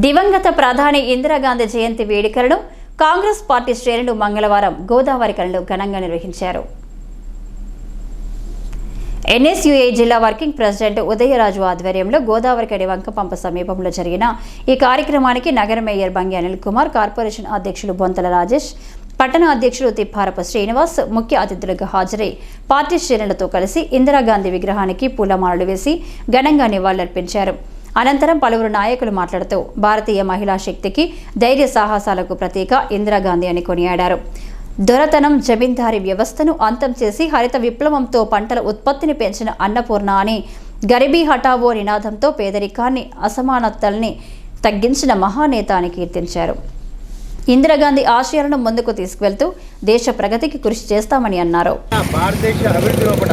దివంగత ప్రధాని ఇందిరాగాంధీ జయంతి వేడుకలను కాంగ్రెస్ పార్టీ శ్రేణులు మంగళవారం గోదావరి కళలో ఘనంగా నిర్వహించారు. ఎన్ఎస్యుఏ జిల్లా వర్కింగ్ ప్రెసిడెంట్ ఉదయరాజు ఆధ్వర్యంలో గోదావరి కడి వంకపంప సమీపంలో జరిగిన ఈ కార్యక్రమానికి నగర మేయర్ బంగి అనిల్ కుమార్ కార్పొరేషన్ అధ్యక్షులు బొంతల రాజేష్ పట్టణ అధ్యక్షులు తిప్పారప శ్రీనివాస్ ముఖ్య అతిథులుగా హాజరై పార్టీ శ్రేణులతో కలిసి ఇందిరాగాంధీ విగ్రహానికి పూలమాలలు వేసి ఘనంగా నివాళులర్పించారు. అనంతరం పలువురు నాయకులు మాట్లాడుతూ భారతీయ మహిళా శక్తికి ధైర్య సాహసాలకు ప్రతీక ఇందిరాగాంధీ అని కొనియాడారు. దొరతనం జమీందారీ వ్యవస్థను అంతం చేసి హరిత విప్లవంతో పంటల ఉత్పత్తిని పెంచిన అన్నపూర్ణ అని గరిబీ హఠావో నినాదంతో పేదరికాన్ని అసమానతల్ని తగ్గించిన మహానేత అని కీర్తించారు. ఇందిరాగాంధీ ఆశయాలను ముందుకు తీసుకువెళ్తూ దేశ ప్రగతికి కృషి చేస్తామని అన్నారు. భారతదేశ అభివృద్ధి లోపల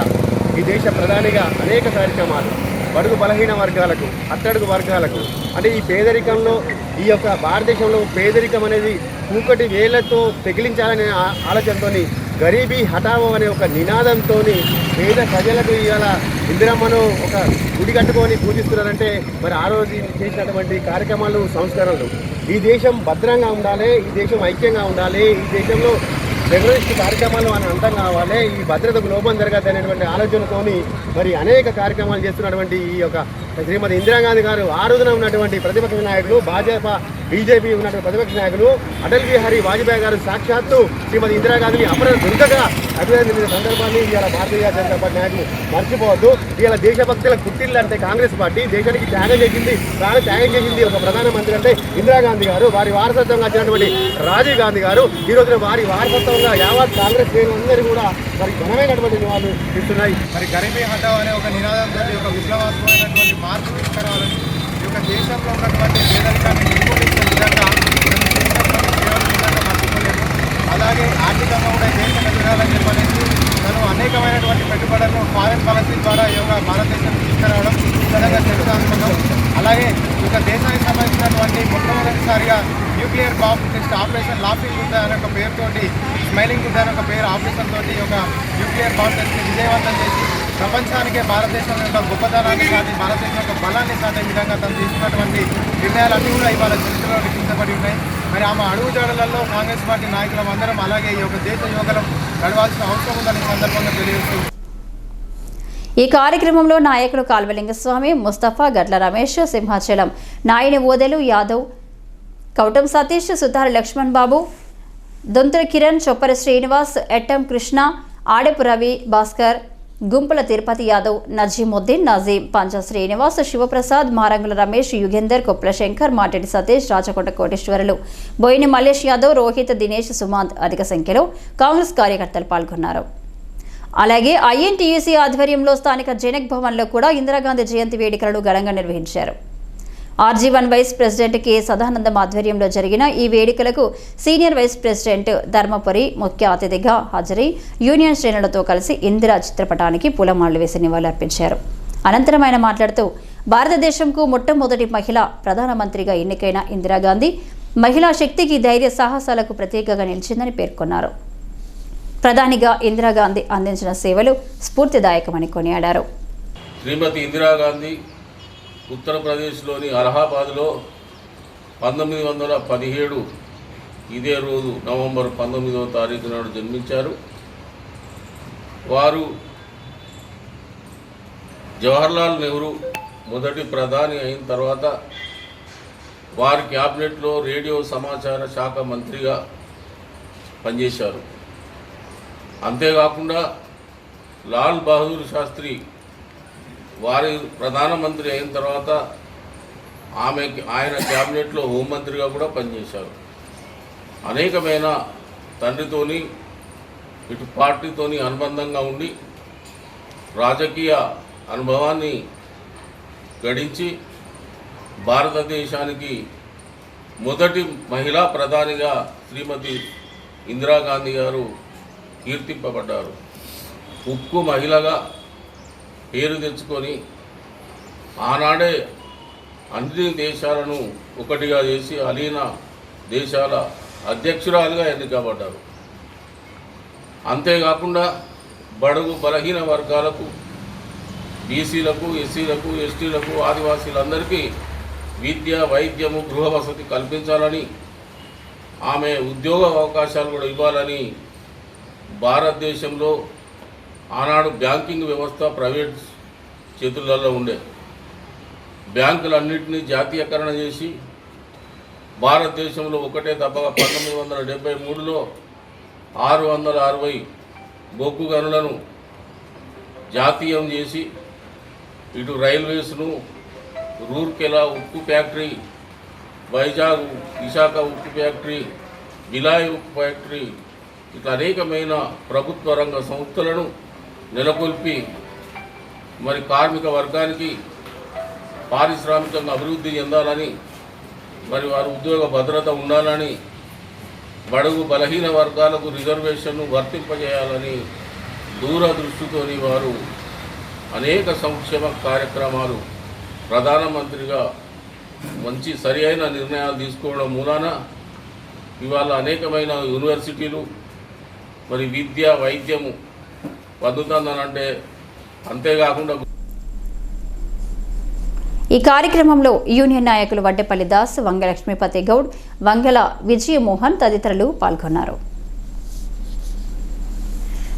ఈ దేశ ప్రధానిగా అనేక కార్యక్రమాలు బడుగు బలహీన వర్గాలకు అట్టడుగు వర్గాలకు. అంటే ఈ పేదరికంలో ఈ యొక్క భారతదేశంలో పేదరికం అనేది కూకటి వేళ్ళతో తగిలించాలనే ఆలోచనతో ఆలోచనతోని గరీబీ హఠావో అనే ఒక నినాదంతో పేద ప్రజలకు ఇవాళ ఇందిరమ్మను ఒక గుడి కట్టుకొని పూజిస్తున్నారంటే మరి ఆ రోజు చేసినటువంటి కార్యక్రమాలు సంస్కరణలు. ఈ దేశం భద్రంగా ఉండాలి ఈ దేశం ఐక్యంగా ఉండాలి ఈ దేశంలో టెర్రరిస్ట్ కార్యక్రమాలు అని అంతం కావాలి. ఈ భద్రతకు లోపం జరగద్దు అనేటువంటి ఆలోచనతోని మరి అనేక కార్యక్రమాలు చేస్తున్నటువంటి ఈ యొక్క శ్రీమతి ఇందిరాగాంధీ గారు ఆ రోజున ఉన్నటువంటి ప్రతిపక్ష నాయకులు భాజపా బీజేపీ ఉన్నటువంటి ప్రతిపక్ష నాయకులు అటల్ బిహారీ వాజ్పేయి గారు సాక్షాత్తు శ్రీమతి ఇందిరాగాంధీని అమర దుర్గగా అభినందించిన సందర్భాన్ని ఇవాళ భారతీయ జనతా పార్టీ నాయకులు మర్చిపోవద్దు. ఇవాళ దేశభక్తుల పుట్టిల్లు అంటే కాంగ్రెస్ పార్టీ దేశానికి త్యాగం చేసింది ప్రాణ త్యాగం చేసింది ఒక ప్రధానమంత్రి అంటే ఇందిరాగాంధీ గారు. వారి వారసత్వంగా వచ్చినటువంటి రాజీవ్ గాంధీ గారు. ఈ రోజున వారి వారసత్వంగా యావత్ కాంగ్రెస్ శ్రేణులందరూ కూడా మరి ఘనమైనటువంటి వాళ్ళు ఇస్తున్నాయి. మరి గరీబీ హటావ్ అనే ఒక నినాదంతో ఒక విప్లవాత్మకమైనటువంటి మార్పు తీసుకురావాలని ఈ యొక్క దేశంలో ఉన్నటువంటి పేదరికాన్ని నిర్మూలించే విధంగా మనం చేసినటువంటి సేవలు నిజంగా మర్చిపోలేము అలాగే ఆర్థికంగా కూడా ఈ దేశం ఎదగాలని చెప్పనేసి తను అనేకమైనటువంటి పెట్టుబడులను ఫారెన్ పాలసీ ద్వారా ఈ యొక్క భారతదేశం తీసుకురావడం నిజంగా చరిత్రాత్మకం అలాగే ఇక దేశానికి సంబంధించినటువంటి మొట్టమొదటిసారిగా nuclear bomb test operation laughing Buddha అనే ఒక పేరుతోటి స్మైలింగ్ బుద్ధ అనే ఒక పేరు ఆపరేషన్ తోటి ఒక న్యూక్లియర్ బాంబ్ టెస్ట్ని విజయవంతం చేసి ప్రపంచానికే భారతదేశం యొక్క గొప్పతనాన్ని సాటి భారతదేశం యొక్క బలాన్ని సాటే విధంగా తను తీసుకున్నటువంటి నిర్ణయాలన్నీ కూడా ఇవాళ చరిత్రలో లిఖించబడి ఉన్నాయి. మరి ఆమె అడుగు జాడలలో కాంగ్రెస్ పార్టీ నాయకులం అందరం అలాగే ఈ యొక్క దేశ యువకులం నడవాల్సిన అవసరం ఉందని సందర్భంగా తెలియజేస్తూ ఈ కార్యక్రమంలో నాయకులు కాల్వలింగస్వామి ముస్తఫా గట్ల రమేష్ సింహాచలం నాయని ఓదెలు యాదవ్ కౌటం సతీష్ సుతారి లక్ష్మణ్ బాబు దొంతుల కిరణ్ చొప్పర శ్రీనివాస్ ఎట్టం కృష్ణ ఆడపు రవి భాస్కర్ గుంపుల తిరుపతి యాదవ్ నజీముద్దీన్ నజీం పంచ శ్రీనివాస్ శివప్రసాద్ మారంగుల రమేష్ యుగేందర్ కుప్ల శంకర్ మాటెడి సతీష్ రాచకొండ కోటేశ్వరులు బోయిని మల్లేష్ యాదవ్ రోహిత్ దినేష్ సుమాంత్ అధిక సంఖ్యలో కాంగ్రెస్ కార్యకర్తలు పాల్గొన్నారు. అలాగే ఐఎన్టీయూసీ ఆధ్వర్యంలో స్థానిక జనక్ భవన్లో కూడా ఇందిరాగాంధీ జయంతి వేడుకలను ఘనంగా నిర్వహించారు. RG one vice president K Sadanandam ఆధ్వర్యంలో జరిగిన ఈ వేడుకలకు సీనియర్ వైస్ ప్రెసిడెంట్ ధర్మపురి ముఖ్య అతిథిగా హాజరై యూనియన్ శ్రేణులతో కలిసి ఇందిరా చిత్రపటానికి పూలమాలలు వేసి నివాళులర్పించారు. అనంతరం ఆయన మాట్లాడుతూ భారతదేశంకు మొట్టమొదటి మహిళ ప్రధానమంత్రిగా ఎన్నికైన ఇందిరాగాంధీ మహిళా శక్తికి ధైర్య సాహసాలకు ప్రత్యేకగా నిలిచిందని పేర్కొన్నారు. ప్రధానిగా ఇందిరాగాంధీ అందించిన సేవలు స్ఫూర్తిదాయకమని కొనియాడారు. శ్రీమతి ఇందిరాగాంధీ ఉత్తరప్రదేశ్లోని అలహాబాద్లో పంతొమ్మిది వందల పదిహేడు ఇదే రోజు నవంబర్ పంతొమ్మిదవ తారీఖు నాడు జన్మించారు. వారు జవహర్లాల్ నెహ్రూ మొదటి ప్రధాని అయిన తర్వాత వారి క్యాబినెట్లో రేడియో సమాచార శాఖ మంత్రిగా పనిచేశారు. అంతేకాకుండా లాల్ బహదూర్ శాస్త్రి వారి ప్రధానమంత్రి అయిన తర్వాత ఆమె ఆయన క్యాబినెట్లో హోంమంత్రిగా కూడా పనిచేశారు. అనేకమైన తండ్రితోని ఇటు పార్టీతోని అనుబంధంగా ఉండి రాజకీయ అనుభవాన్ని గడించి భారతదేశానికి మొదటి మహిళా ప్రధానిగా శ్రీమతి ఇందిరాగాంధీ గారు కీర్తింపబడ్డారు. ఉక్కు మహిళగా పేరు తెచ్చుకొని ఆనాడే అన్ని దేశాలను ఒకటిగా చేసి అలీన దేశాల అధ్యక్షురాలుగా ఎన్నికబడ్డారు. అంతేకాకుండా బడుగు బలహీన వర్గాలకు బీసీలకు ఎస్సీలకు ఎస్టీలకు ఆదివాసీలందరికీ విద్య వైద్యము గృహ వసతి కల్పించాలని ఆమె ఉద్యోగ అవకాశాలు కూడా ఇవ్వాలని భారతదేశంలో ఆనాడు బ్యాంకింగ్ వ్యవస్థ ప్రైవేట్ చేతులలో ఉండే. బ్యాంకులన్నింటినీ జాతీయకరణ చేసి భారతదేశంలో ఒకటే తప్పగా పంతొమ్మిది వందల డెబ్బై మూడులో ఆరు వందల అరవై బొగ్గు గనులను జాతీయం చేసి ఇటు రైల్వేస్ను రూర్కెలా ఉక్కు ఫ్యాక్టరీ వైజాగ్ విశాఖ ఉక్కు ఫ్యాక్టరీ బిలాయి ఉక్కు ఫ్యాక్టరీ ఇట్లా అనేకమైన ప్రభుత్వ రంగ సంస్థలను నెలకొల్పి మరి కార్మిక వర్గానికి పారిశ్రామికంగా అభివృద్ధి చెందాలని మరి వారు ఉద్యోగ భద్రత ఉండాలని బడుగు బలహీన వర్గాలకు రిజర్వేషన్ను వర్తింపజేయాలని దూరదృష్టితోని వారు అనేక సంక్షేమ కార్యక్రమాలు ప్రధానమంత్రిగా మంచి సరి అయిన నిర్ణయాలు తీసుకోవడం మూలాన ఇవాళ అనేకమైన యూనివర్సిటీలు మరి విద్య వైద్యము వదులుతుందనంటే అంతేకాకుండా ఈ కార్యక్రమంలో యూనియన్ నాయకులు వడ్డెపల్లి దాస్ వంగ లక్ష్మీపతి గౌడ్ వంగల విజయమోహన్ తదితరులు పాల్గొన్నారు.